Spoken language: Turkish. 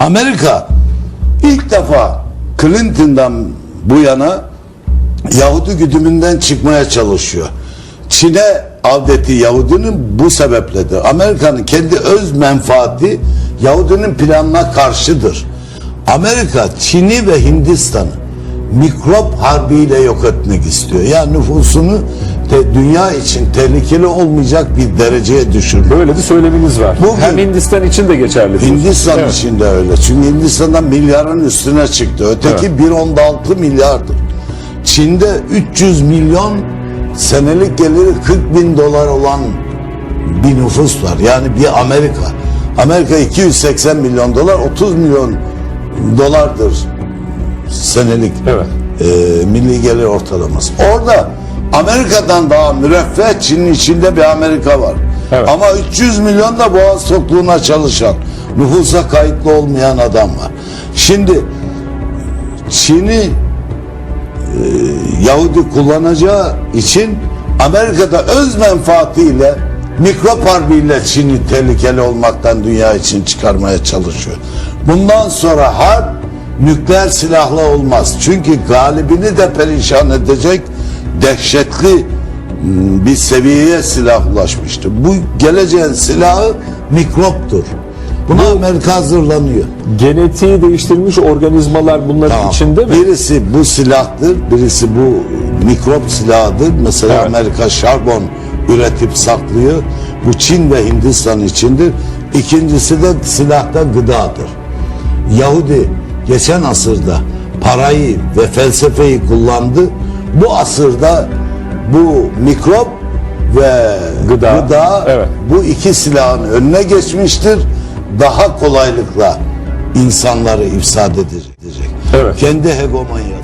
Amerika ilk defa Clinton'dan bu yana Yahudi güdümünden çıkmaya çalışıyor. Çin'e avdeti Yahudinin bu sebepledir. Amerika'nın kendi öz menfaati Yahudinin planına karşıdır. Amerika Çin'i ve Hindistan'ı mikrop harbiyle yok etmek istiyor. Yani nüfusunu te- dünya için tehlikeli olmayacak bir dereceye düşürmek. Böyle bir söyleminiz var. Bugün- Hem Hindistan için de geçerli. Hindistan Evet. için de öyle. Çünkü Hindistan'da milyarın üstüne çıktı. Öteki Evet. 1.6 milyardır. Çin'de 300 milyon senelik geliri 40 bin dolar olan bir nüfus var. Yani bir Amerika. Amerika 280 milyon dolar 30 milyon dolardır senelik Evet. e, milli gelir ortalaması. Orada Amerika'dan daha müreffeh Çin'in içinde bir Amerika var. Evet. Ama 300 milyon da boğaz tokluğuna çalışan, nüfusa kayıtlı olmayan adam var. Şimdi Çin'i e, Yahudi kullanacağı için Amerika'da öz menfaatiyle mikrop harbiyle Çin'i tehlikeli olmaktan dünya için çıkarmaya çalışıyor. Bundan sonra harp nükleer silahla olmaz. Çünkü galibini de perişan edecek dehşetli m, bir seviyeye silah ulaşmıştı. Bu geleceğin silahı mikroptur. Buna Amerika hazırlanıyor. Genetiği değiştirilmiş organizmalar bunların Tamam. içinde mi? Birisi bu silahtır, birisi bu mikrop silahıdır. Mesela Evet. Amerika şarbon üretip saklıyor. Bu Çin ve Hindistan içindir. İkincisi de silahta gıdadır. Yahudi geçen asırda parayı ve felsefeyi kullandı. Bu asırda bu mikrop ve Gıda. gıda, Evet. bu iki silahın önüne geçmiştir. Daha kolaylıkla insanları ifsad edecek. Evet. Kendi hegemonya